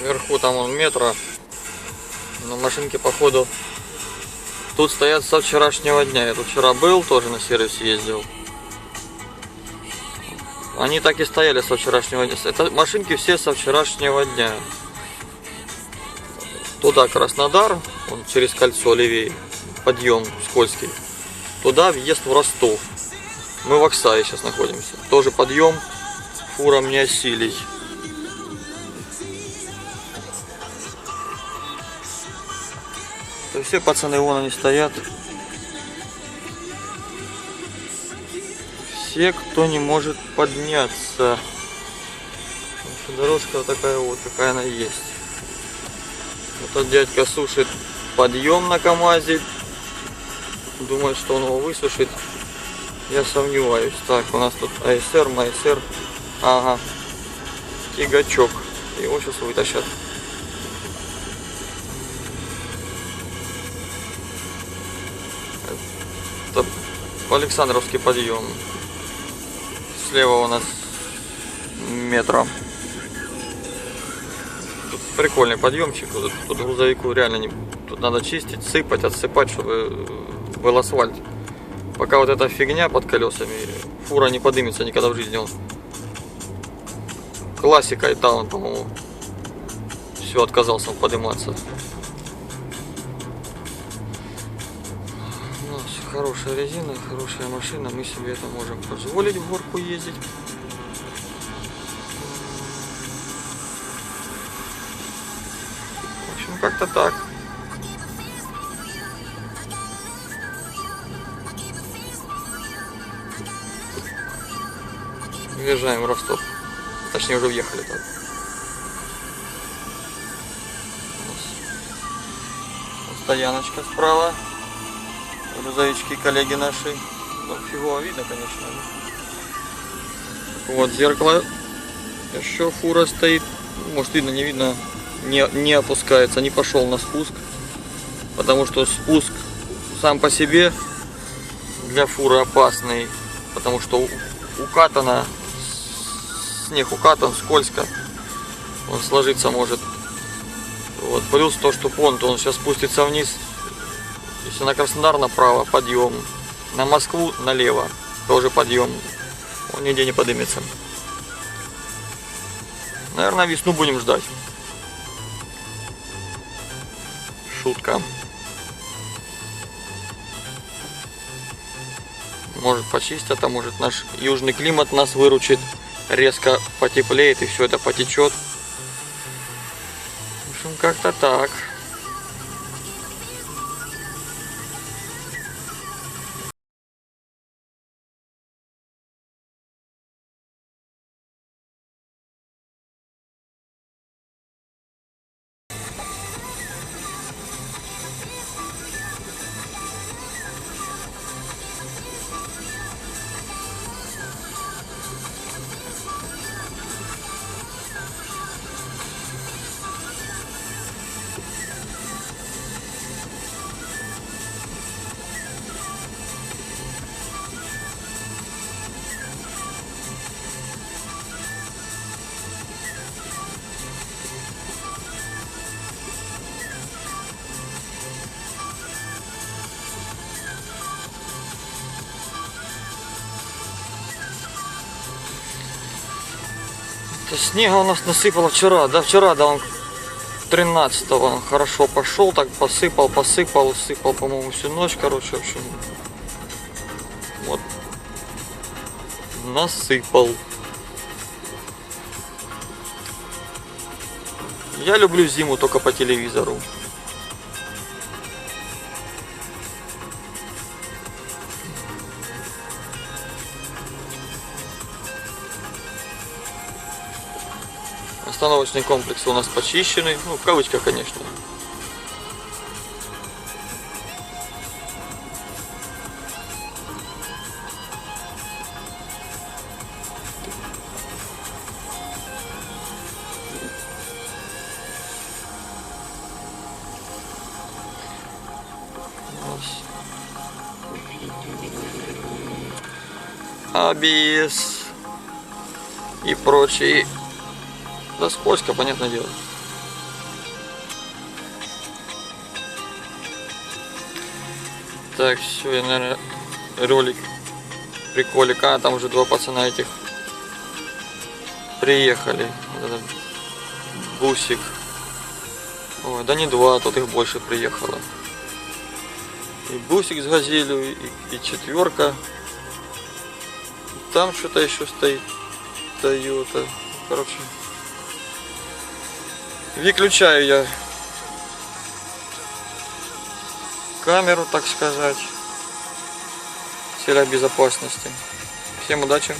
Вверху там он метра. На машинке походу тут стоят со вчерашнего дня. Я тут вчера был, тоже на сервис ездил. Они так и стояли со вчерашнего дня. Это машинки все со вчерашнего дня. Туда Краснодар, он через кольцо левее, подъем скользкий. Туда въезд в Ростов. Мы в Оксае сейчас находимся. Тоже подъем, фура мне осилий. То все пацаны вон они стоят. Все, кто не может подняться. Дорожка вот такая вот, какая она есть. Вот Этот дядька сушит подъем на КамАЗе. Думает, что он его высушит. Я сомневаюсь. Так, у нас тут АСР, МАСР. Ага. Тягачок. Его сейчас вытащат. Александровский подъем. Слева у нас метро. Тут прикольный подъемчик. Тут, тут грузовику реально не... Тут надо чистить, сыпать, отсыпать, чтобы был асфальт. Пока вот эта фигня под колесами, фура не подымется никогда в жизни. Он... Классика и таун, по-моему. Все, отказался подниматься. Хорошая резина, хорошая машина, мы себе это можем позволить в горку ездить. В общем, как-то так. Въезжаем в Ростов. Точнее, уже въехали так. Стояночка справа. Грузовички коллеги наши. Ну, фигово видно, конечно. Вот зеркало. Еще фура стоит. Может видно, не видно. Не, не опускается, не пошел на спуск. Потому что спуск сам по себе для фуры опасный. Потому что укатано, снег укатан, скользко. Он сложиться может. Вот. Плюс то, что понт, он сейчас спустится вниз. Если на Краснодар направо, подъем. На Москву налево, тоже подъем. Он нигде не подымется. Наверное, весну будем ждать. Шутка. Может почистят, а может наш южный климат нас выручит. Резко потеплеет и все это потечет. В общем, как-то так. Да снега у нас насыпало вчера, да, вчера, да, он 13 он хорошо пошел, так посыпал, посыпал, сыпал, по-моему, всю ночь, короче, в общем. Вот. Насыпал. Я люблю зиму только по телевизору. Остановочный комплекс у нас почищенный, ну, в кавычках, конечно. Абис и прочие. Да скользко, понятное дело. Так, все, я, наверное, ролик приколик. А, там уже два пацана этих приехали. Бусик. Ой, да не два, а тут их больше приехало. И бусик с газелью, и, и четверка. Там что-то еще стоит. Тойота. Короче, Выключаю я камеру, так сказать. Целя безопасности. Всем удачи.